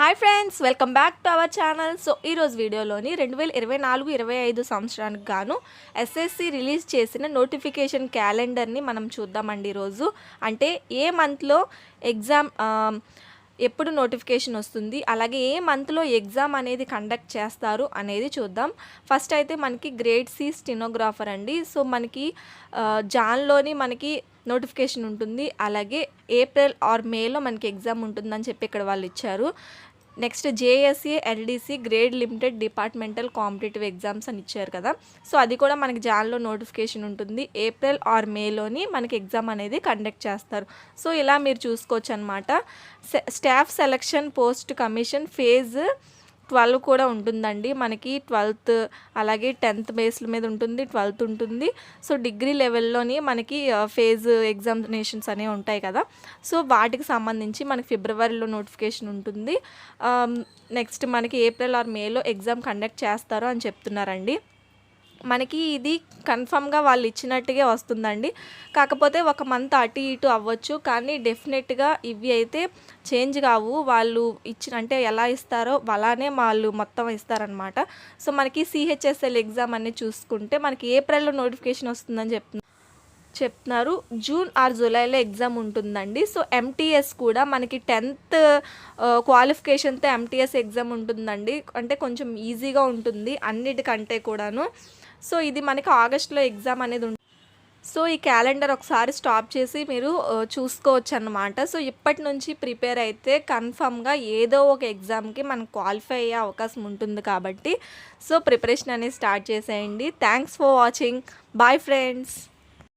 Hi friends welcome back to our channel so ఈరోజు వీడియోలోని రెండు వేల ఇరవై నాలుగు ఇరవై ఐదు సంవత్సరానికి గాను ఎస్ఎస్సి రిలీజ్ చేసిన నోటిఫికేషన్ క్యాలెండర్ని మనం చూద్దామండి ఈరోజు అంటే ఏ మంత్లో ఎగ్జామ్ ఎప్పుడు నోటిఫికేషన్ వస్తుంది అలాగే ఏ మంత్లో ఎగ్జామ్ అనేది కండక్ట్ చేస్తారు అనేది చూద్దాం. ఫస్ట్ అయితే మనకి గ్రేడ్ సి స్టినోగ్రాఫర్ అండి. సో మనకి జాన్లోని మనకి నోటిఫికేషన్ ఉంటుంది. అలాగే ఏప్రిల్ ఆర్ మేలో మనకి ఎగ్జామ్ ఉంటుందని చెప్పి ఇక్కడ వాళ్ళు ఇచ్చారు. Next JSC LDC grade limited departmental competitive exams అని ఇచ్చారు కదా. సో అది కూడా మనకి జాన్లో నోటిఫికేషన్ ఉంటుంది. ఏప్రిల్ ఆర్ మేలోని మనకి ఎగ్జామ్ అనేది కండక్ట్ చేస్తారు. సో ఇలా మీరు చూసుకోవచ్చు అనమాట staff selection post commission phase twelve కూడా ఉంటుందండి. మనకి ట్వెల్త్ అలాగే టెన్త్ బేస్ల మీద ఉంటుంది ట్వెల్త్ ఉంటుంది. సో డిగ్రీ లెవెల్లోని మనకి ఫేజ్ ఎగ్జామినేషన్స్ అనేవి ఉంటాయి కదా. సో వాటికి సంబంధించి మనకి ఫిబ్రవరిలో నోటిఫికేషన్ ఉంటుంది. నెక్స్ట్ మనకి ఏప్రిల్ ఆర్ మేలో ఎగ్జామ్ కండక్ట్ చేస్తారు అని చెప్తున్నారండి. మనకి ఇది కన్ఫామ్గా వాళ్ళు ఇచ్చినట్టుగా వస్తుందండి. కాకపోతే ఒక మంత్ అటు ఇటు అవ్వచ్చు కానీ డెఫినెట్గా ఇవి అయితే చేంజ్ కావు. వాళ్ళు ఇచ్చిన అంటే ఎలా ఇస్తారో అలానే వాళ్ళు మొత్తం ఇస్తారనమాట సో మనకి సిహెచ్ఎస్ఎల్ ఎగ్జామ్ అనేది చూసుకుంటే మనకి ఏప్రిల్లో నోటిఫికేషన్ వస్తుందని చెప్తున్నారు. చెప్తున్నారు. జూన్ ఆర్ జూలైలో ఎగ్జామ్ ఉంటుందండి. సో ఎంటీఎస్ కూడా మనకి టెన్త్ క్వాలిఫికేషన్తో ఎంటీఎస్ ఎగ్జామ్ ఉంటుందండి. అంటే కొంచెం ఈజీగా ఉంటుంది అన్నిటికంటే కూడాను. సో ఇది మనకి ఆగస్ట్లో ఎగ్జామ్ అనేది ఉంటుంది సో ఈ క్యాలెండర్ ఒకసారి స్టాప్ చేసి మీరు చూసుకోవచ్చు అన్నమాట సో ఇప్పటి నుంచి ప్రిపేర్ అయితే కన్ఫామ్గా ఏదో ఒక ఎగ్జామ్కి మనం క్వాలిఫై అయ్యే అవకాశం ఉంటుంది కాబట్టి. సో ప్రిపరేషన్ అనేది స్టార్ట్ చేసేయండి. Thanks for watching. Bye friends.